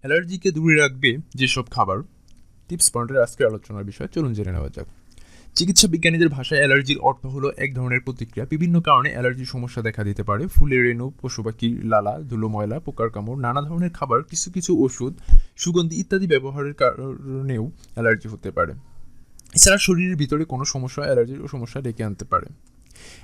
অ্যালার্জিকে দূরে রাখবে যেসব খাবার। টিপস পয়েন্টের আজকের আলোচনার বিষয়, চলুন জেনে নেওয়া যাক। চিকিৎসা বিজ্ঞানীদের ভাষায় অ্যালার্জির অর্থ হলো এক ধরনের প্রতিক্রিয়া। বিভিন্ন কারণে অ্যালার্জির সমস্যা দেখা দিতে পারে। ফুলের রেণু, পশু পাখির লালা, ধুলো ময়লা, পোকার কামড়, নানা ধরনের খাবার, কিছু কিছু ওষুধ, সুগন্ধি ইত্যাদি ব্যবহারের কারণেও অ্যালার্জি হতে পারে। এছাড়া শরীরের ভিতরে কোনো সমস্যা অ্যালার্জির সমস্যা ডেকে আনতে পারে।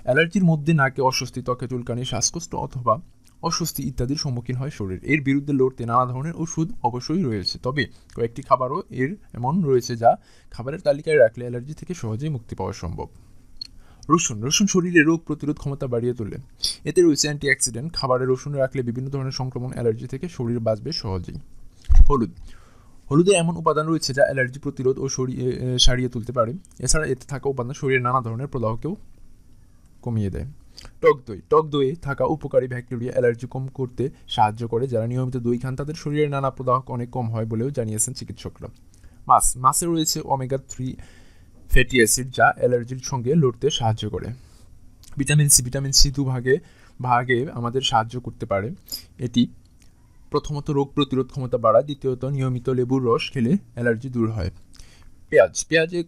অ্যালার্জির মধ্যে নাকে অস্বস্তি, ত্বকে চুলকানি, শ্বাসকষ্ট অথবা অস্বস্তি ইত্যাদির সম্মুখীন হয় শরীর। এর বিরুদ্ধে লড়তে নানা ধরনের ওষুধ অবশ্যই রয়েছে। তবে কয়েকটি খাবারও এর এমন রয়েছে যা খাবারের তালিকায় রাখলে অ্যালার্জি থেকে সহজেই মুক্তি পাওয়া সম্ভব। রসুন। রসুন শরীরে রোগ প্রতিরোধ ক্ষমতা বাড়িয়ে তোলে। এতে রয়েছে অ্যান্টিঅক্সিডেন্ট। খাবারে রসুন রাখলে বিভিন্ন ধরনের সংক্রমণ অ্যালার্জি থেকে শরীর বাঁচবে সহজেই। হলুদ। হলুদে এমন উপাদান রয়েছে যা অ্যালার্জি প্রতিরোধ ও সরিয়ে সারিয়ে তুলতে পারে। এছাড়া এতে থাকা উপাদান শরীরের নানা ধরনের প্রদাহকেও কমিয়ে দেয়। টক দই। টক দইয়ে থাকা উপকারী ব্যাকটেরিয়া অ্যালার্জি কম করতে সাহায্য করে, যারা নিয়মিত দই খান, তাদের শরীরের নানা প্রদাহ অনেক কম হয় বলেও জানিয়েছেন চিকিৎসকরা। মাছ মাছে রয়েছে ওমেগা থ্রি ফ্যাটি অ্যাসিড যা অ্যালার্জির সঙ্গে লড়তে সাহায্য করে। ভিটামিন সি ভিটামিন সি দু ভাগে আমাদের সাহায্য করতে পারে। এটি প্রথমত রোগ প্রতিরোধ ক্ষমতা বাড়ায়, দ্বিতীয়ত নিয়মিত লেবুর রস খেলে অ্যালার্জি দূর হয়। পেঁয়াজ পেঁয়াজে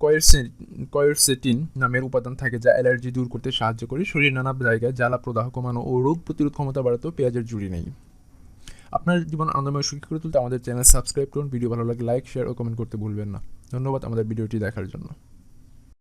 কয়েরসেটিন নামের উপাদান থাকে যা অ্যালার্জি দূর করতে সাহায্য করে। শরীরের নানা জায়গায় জ্বালা, প্রদাহ কমানো ও রোগ প্রতিরোধ ক্ষমতা বাড়াতেও পেঁয়াজের জুড়ি নেই। আপনার জীবন আনন্দময় সুখী করে তুলতে আমাদের চ্যানেল সাবস্ক্রাইব করুন। ভিডিও ভালো লাগে লাইক, শেয়ার ও কমেন্ট করতে ভুলবেন না। ধন্যবাদ আমাদের ভিডিওটি দেখার জন্য।